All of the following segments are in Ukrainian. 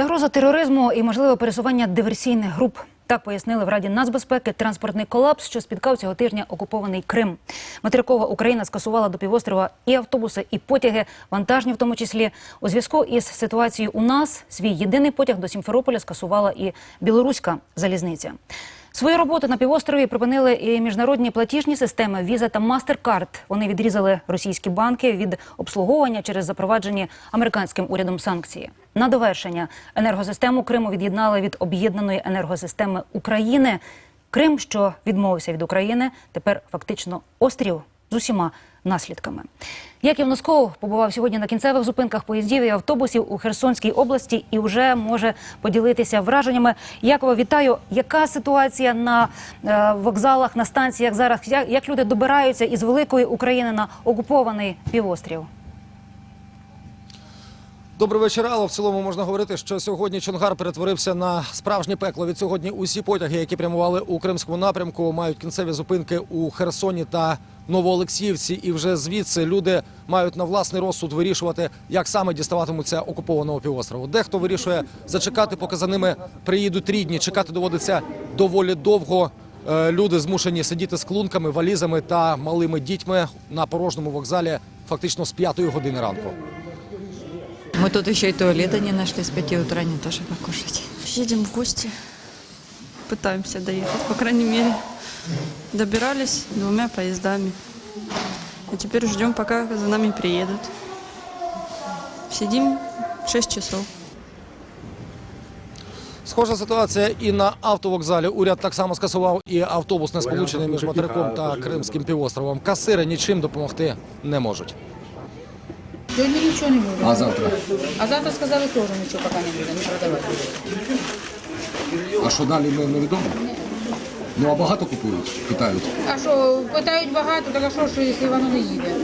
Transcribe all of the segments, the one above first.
Загроза тероризму і можливе пересування диверсійних груп. Так пояснили в Раді нацбезпеки транспортний колапс, що спіткав цього тижня окупований Крим. Материкова Україна скасувала до півострова і автобуси, і потяги, вантажні в тому числі. У зв'язку із ситуацією у нас свій єдиний потяг до Сімферополя скасувала і білоруська залізниця. Свою роботу на півострові припинили і міжнародні платіжні системи Visa та MasterCard. Вони відрізали російські банки від обслуговування через запроваджені американським урядом санкції. На довершення енергосистему Криму від'єднали від об'єднаної енергосистеми України. Крим, що відмовився від України, тепер фактично острів з усіма наслідками. Яків Носков побував сьогодні на кінцевих зупинках поїздів і автобусів у Херсонській області і вже може поділитися враженнями. Якова, вітаю. Яка ситуація на е, вокзалах, на станціях зараз? Як, як люди добираються із великої України на окупований півострів? Добрий вечір, Алло. В цілому можна говорити, що сьогодні Чонгар перетворився на справжнє пекло. Від сьогодні усі потяги, які прямували у кримському напрямку, мають кінцеві зупинки у Херсоні та Новоолексіївці. І вже звідси люди мають на власний розсуд вирішувати, як саме діставатимуться окупованого півострову. Дехто вирішує зачекати, поки за ними приїдуть рідні. Чекати доводиться доволі довго. Е, Люди змушені сидіти з клунками, валізами та малими дітьми на порожньому вокзалі фактично з п'ятої години ранку. Мы тут еще и туалета не нашли с 5 утра, не то, что покушать. Едем в гости. Пытаемся доехать, по крайней мере. Добирались двумя поездами. А теперь ждем, пока за нами приедут. Сидим 6 часов. Схожа ситуація і на автовокзалі. Уряд так само скасував і автобусне сполучення між материком та Кримським півостровом. Касири нічим допомогти не можуть. Сегодня ничего не будем. А завтра? А завтра сказали тоже ничего пока не будем продавать. А що далі ми невідомо? Ну а багато купують, питають. А що, питають багато, так а що, що якщо воно не їде?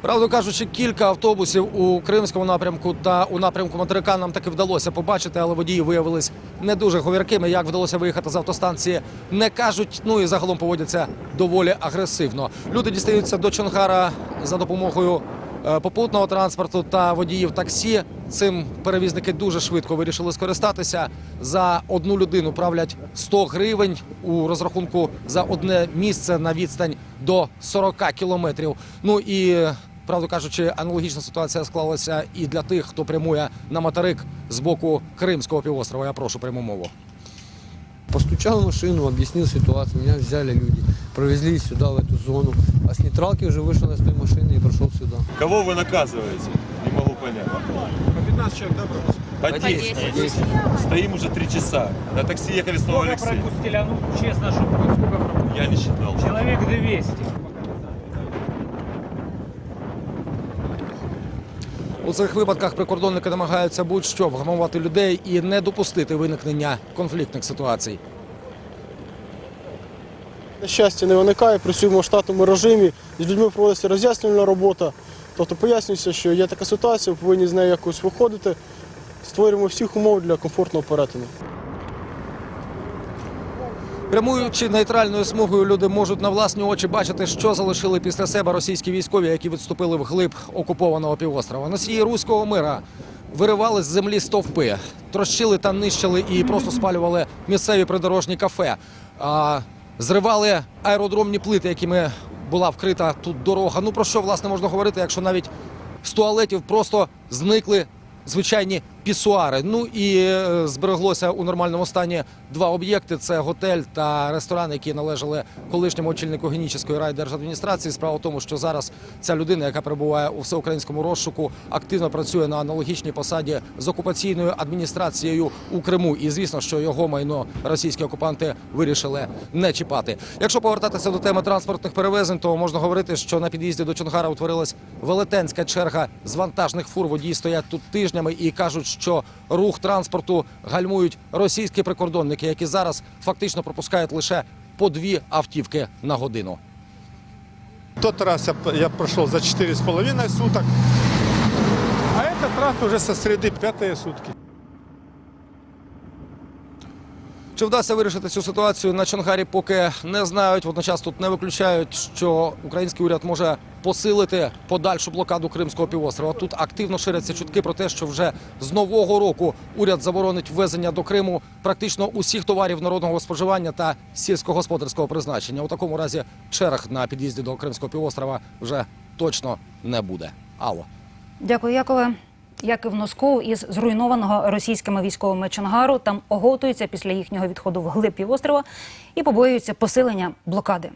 Правду кажучи, кілька автобусів у кримському напрямку та у напрямку материка нам таки вдалося побачити, але водії виявились не дуже говіркими. Як вдалося виїхати з автостанції, не кажуть. Ну і загалом поводяться доволі агресивно. Люди дістаються до Чонгара за допомогою попутного транспорту та водіїв таксі. Цим перевізники дуже швидко вирішили скористатися. За одну людину правлять 100 гривень у розрахунку за одне місце на відстань до 40 кілометрів. Ну і правду кажучи, аналогічна ситуація склалася і для тих, хто прямує на материк з боку Кримського півострова. Я прошу пряму мову. Постучал в машину, объяснил ситуацию, меня взяли люди, провезли сюда, в эту зону. А с нейтралки уже вышел из той машины и прошел сюда. Кого вы наказываете? Не могу понять. По 15 человек, да, По 10. Стоим уже три часа. На такси ехали с Сколько Новоалексея. пропустили? А ну, честно, что сколько пропустили? Я не считал. Человек 200. У цих випадках прикордонники намагаються будь-що вгамувати людей і не допустити виникнення конфліктних ситуацій. На щастя, не виникає, працюємо в штатному режимі, з людьми проводиться роз'яснювальна робота. Тобто пояснюється, що є така ситуація, ви повинні з нею якось виходити. Створюємо всіх умов для комфортного перетину. Прямуючи нейтральною смугою, люди можуть на власні очі бачити, що залишили після себе російські військові, які відступили вглиб окупованого півострова. Носії руського мира виривали з землі стовпи, трощили та нищили і просто спалювали місцеві придорожні кафе. Зривали аеродромні плити, якими була вкрита тут дорога. Ну про що власне можна говорити, якщо навіть з туалетів просто зникли звичайні пісуари. Ну і е, збереглося у нормальному стані два об'єкти: це готель та ресторан, які належали колишньому очільнику Генічеської райдержадміністрації. Справа в тому, що зараз ця людина, яка перебуває у всеукраїнському розшуку, активно працює на аналогічній посаді з окупаційною адміністрацією у Криму. І звісно, що його майно російські окупанти вирішили не чіпати. Якщо повертатися до теми транспортних перевезень, то можна говорити, що на під'їзді до Чонгара утворилась велетенська черга з вантажних фур. Водії стоять тут тижнями і кажуть, що рух транспорту гальмують російські прикордонники, які зараз фактично пропускають лише по дві автівки на годину. Тот раз я, я прошел за четыре с половиной суток, а этот раз уже со среды пятые сутки. Чи вдасться вирішити цю ситуацію на Чонгарі, поки не знають. Водночас тут не виключають, що український уряд може посилити подальшу блокаду Кримського півострова. Тут активно ширяться чутки про те, що вже з нового року уряд заборонить ввезення до Криму практично усіх товарів народного споживання та сільськогосподарського призначення. У такому разі черг на під'їзді до Кримського півострова вже точно не буде. Алло. Дякую, Якове. Як і в носку із зруйнованого російськими військовими Чангару, там оговтуються після їхнього відходу в глиб півострова і побоюються посилення блокади.